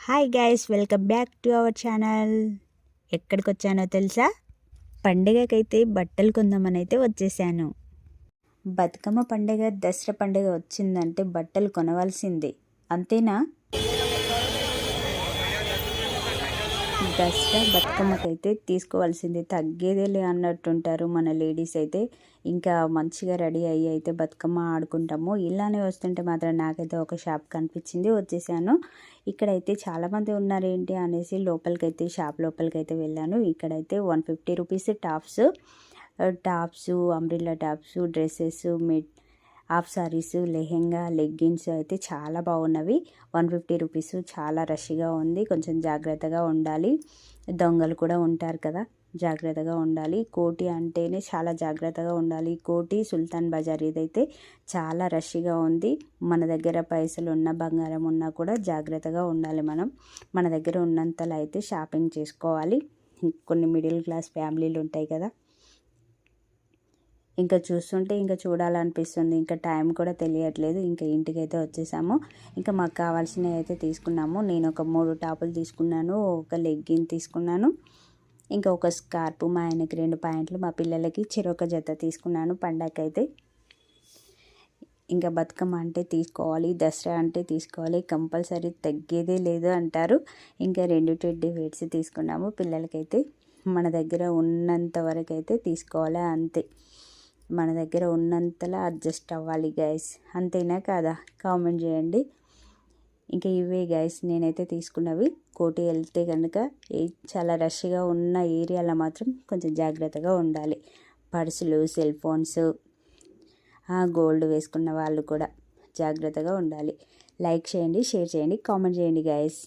Hi guys welcome back to our channel ఎక్కడికి వచ్చానో తెలుసా? పండగకైతే బట్టలు కొందామని అయితే వచ్చేసాను. బతుకమ్మ పండగ దసరా పండగ వచ్చిందంటే బట్టలు కొనవలసిందే. అంతేనా? దసరా బతుకమ్మకైతే తీసుకోవాల్సింది. తగ్గేదేలే అన్నట్టుంటారు మన లేడీస్ అయితే. ఇంకా మంచిగా రెడీ అయ్యి అయితే బతుకమ్మ ఆడుకుంటాము. ఇలానే వస్తుంటే మాత్రం నాకైతే ఒక షాప్ కనిపించింది. వచ్చేసాను. ఇక్కడైతే చాలామంది ఉన్నారేంటి అనేసి లోపలికైతే షాప్ లోపలికైతే వెళ్ళాను. ఇక్కడైతే one fifty rupees tops. Tops umbrella tops dresses mid half saris lehenga leggings అయితే చాలా బాగున్నవి. వన్ ఫిఫ్టీ రూపీస్ చాలా రష్గా ఉంది. కొంచెం జాగ్రత్తగా ఉండాలి. దొంగలు కూడా ఉంటారు కదా జాగ్రత్తగా ఉండాలి. కోటి అంటేనే చాలా జాగ్రత్తగా ఉండాలి. కోటి సుల్తాన్ బజార్ ఇదైతే చాలా రష్గా ఉంది. మన దగ్గర పైసలు ఉన్న బంగారం ఉన్నా కూడా జాగ్రత్తగా ఉండాలి మనం. మన దగ్గర ఉన్నంతలో అయితే షాపింగ్ చేసుకోవాలి. కొన్ని మిడిల్ క్లాస్ ఫ్యామిలీలు ఉంటాయి కదా ఇంకా చూస్తుంటే ఇంకా చూడాలనిపిస్తుంది. ఇంకా టైం కూడా తెలియట్లేదు. ఇంకా ఇంటికైతే వచ్చేసాము. ఇంకా మాకు కావాల్సినవి అయితే తీసుకున్నాము. నేను ఒక మూడు టాపులు తీసుకున్నాను. ఒక లెగ్గిన్ తీసుకున్నాను. ఇంకా ఒక స్కార్పు మా ఆయనకి రెండు ప్యాంట్లు మా పిల్లలకి చెరొక జత తీసుకున్నాను పండగకైతే ఇంకా బతుకమ్మ అంటే తీసుకోవాలి దసరా అంటే తీసుకోవాలి కంపల్సరీ తగ్గేదే లేదు అంటారు. ఇంకా రెండు టెడ్డీ వేడ్స్ తీసుకున్నాము పిల్లలకైతే. మన దగ్గర ఉన్నంత వరకు అయితే తీసుకోవాలి అంతే. మన దగ్గర ఉన్నంతలా అడ్జస్ట్ అవ్వాలి గైస్ అంతేనా కాదా? కామెంట్ చేయండి. ఇంకా ఇవే గైస్ నేనైతే తీసుకున్నవి. కోటి వెళ్తే కనుక చాలా రష్గా ఉన్న ఏరియాలో మాత్రం కొంచెం జాగ్రత్తగా ఉండాలి. పర్సులు సెల్ ఫోన్స్ గోల్డ్ వేసుకున్న వాళ్ళు కూడా జాగ్రత్తగా ఉండాలి. లైక్ చేయండి షేర్ చేయండి కామెంట్ చేయండి గైస్